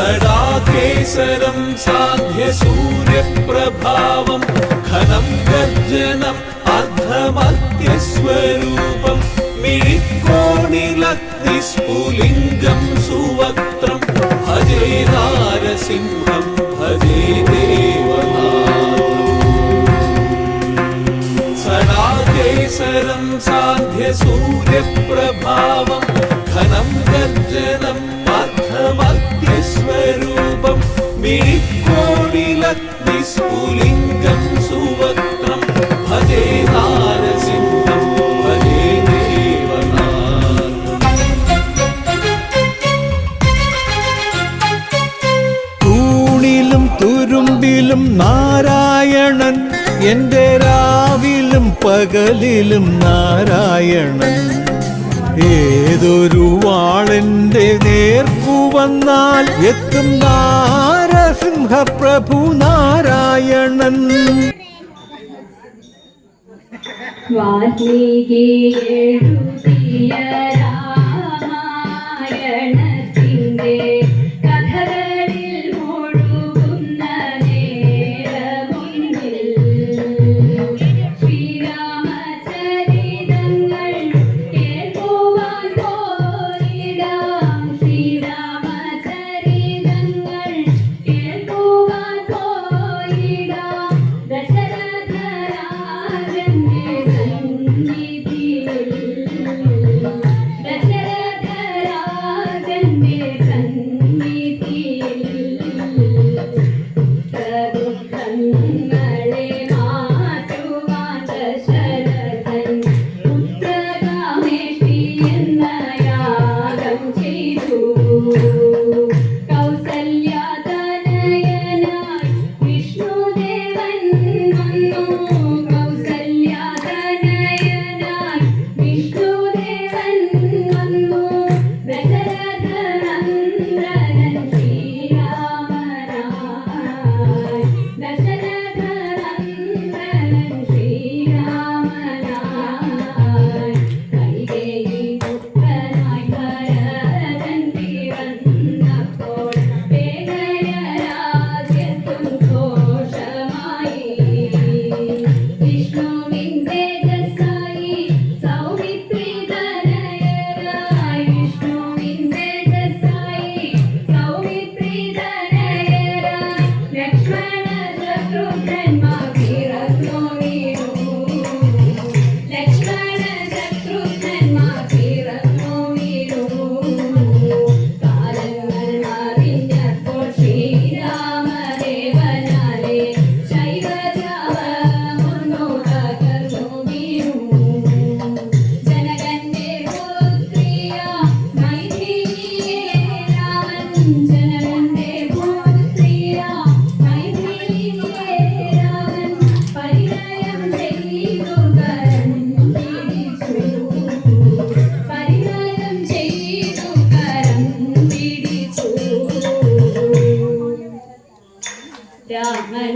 सदा केसरं साध्य सूर्यप्रभावं घनं गर्जनम् अर्धवाद्यस्वरूपं मिलिकोणिलक्तिस्फुलिङ्गं सुवक्त्रं भजे नारसिंहं भजे देव स नागेसरं साध्यसूर्यप्रभावं घनं गर्जनम् ഭജേ ഭജേ തുരുമ്പിലും നാരായണൻ എന്റെ രാവിലും പകലിലും നാരായണൻ. ഏതൊരു വാളെന്റെ നേർ വന്നാൽ എത്തും നാരസിംഹപ്രഭു നാരായണൻ. വാൽമീകി എഴുതിയ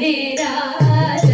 रा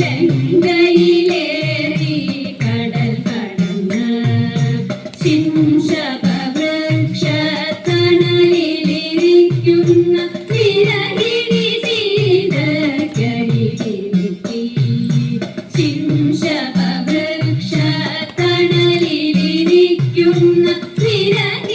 ലങ്കയിലേറി കടൽ കടന്ന് വിരഹിണി സീതക്കരികിലെത്തി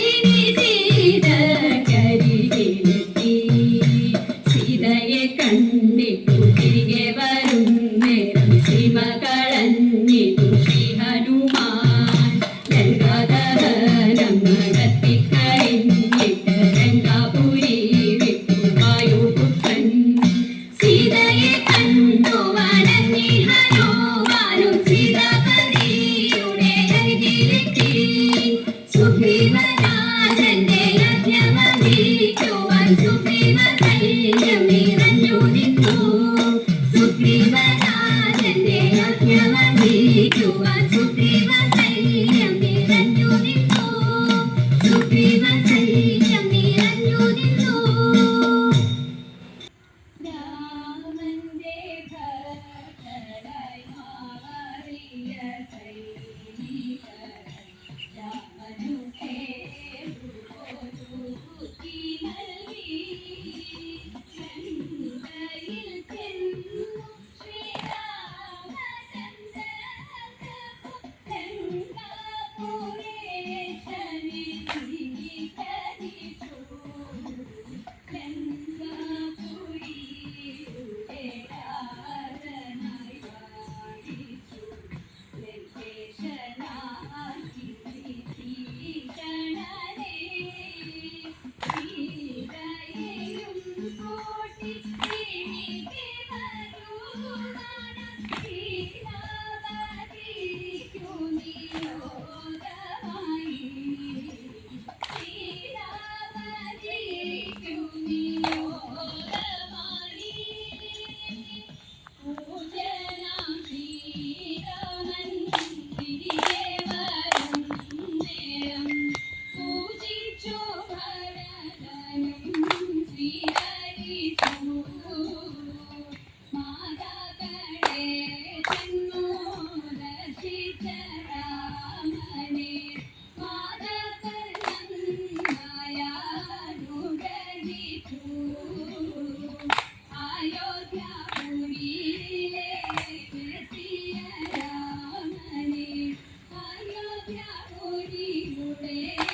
Thank you.